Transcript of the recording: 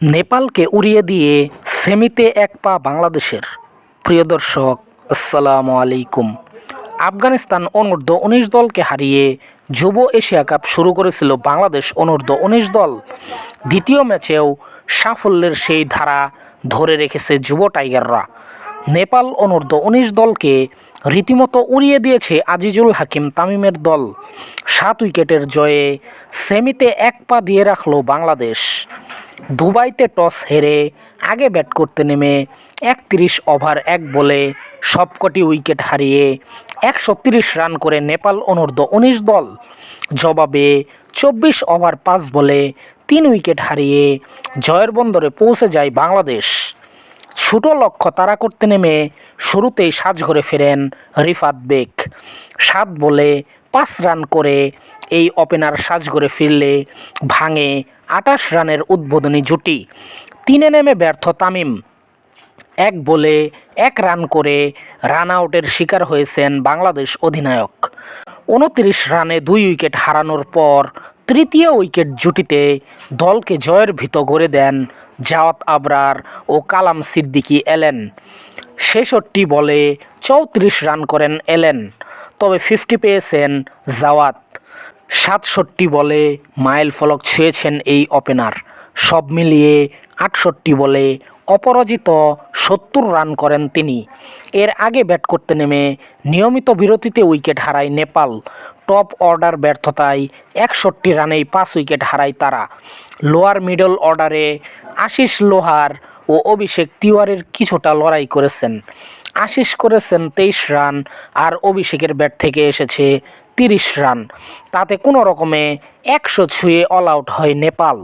নেপালকে উড়িয়ে দিয়ে সেমিতে এক পা বাংলাদেশের। প্রিয় দর্শক, আসসালামু আলাইকুম। আফগানিস্তান অনূর্ধ্ব উনিশ দলকে হারিয়ে যুব এশিয়া কাপ শুরু করেছিল বাংলাদেশ অনূর্ধ্ব উনিশ দল। দ্বিতীয় ম্যাচেও সাফল্যের সেই ধারা ধরে রেখেছে যুব টাইগাররা। নেপাল অনূর্ধ্ব উনিশ দলকে রীতিমতো উড়িয়ে দিয়েছে আজিজুল হাকিম তামিমের দল। সাত উইকেটের জয়ে সেমিতে এক পা দিয়ে রাখল বাংলাদেশ। দুবাইতে টস হেরে আগে ব্যাট করতে নেমে একত্রিশ ওভার এক বলে সবকটি উইকেট হারিয়ে একশো রান করে নেপাল অনূর্ধ্ব উনিশ দল। জবাবে চব্বিশ ওভার পাঁচ বলে তিন উইকেট হারিয়ে জয়ের বন্দরে পৌঁছে যায় বাংলাদেশ। ছোট লক্ষ্য তাড়া করতে নেমে শুরুতেই সাজঘরে ফেরেন রিফাত বেক সাত বলে পাঁচ রান করে এই ওপেনার সাজঘরে ফিরলে ভাঙে আটাশ রানের উদ্বোধনী জুটি। তিনে নেমে ব্যর্থ তামিম। এক বলে এক রান করে রান আউটের শিকার হয়েছেন বাংলাদেশ অধিনায়ক। উনত্রিশ রানে দুই উইকেট হারানোর পর তৃতীয় উইকেট জুটিতে দলকে জয়ের ভিত গড়ে দেন জাওয়াত আবরার ও কালাম সিদ্দিকি এলেন। ছেষট্টি বলে চৌত্রিশ রান করেন এলেন। তবে ফিফটি পেয়েছেন জাওয়াত। সাতষট্টি বলে মাইল ফলক ছুঁয়েছেন এই ওপেনার। সব মিলিয়ে আটষট্টি বলে অপরাজিত সত্তর রান করেন তিনি। এর আগে ব্যাট করতে নেমে নিয়মিত বিরতিতে উইকেট হারায় নেপাল। টপ অর্ডার ব্যর্থতায় একষট্টি রানেই পাঁচ উইকেট হারায় তারা। লোয়ার মিডল অর্ডারে আশিস লোহার ও অভিষেক তিওয়ারের কিছুটা লড়াই করেছেন। আশিস করেছেন তেইশ রান আর অভিষেকের ব্যাট থেকে এসেছে তিরিশ রান। তাতে কোনো রকমে একশো ছুঁয়ে অল আউট হয় নেপাল।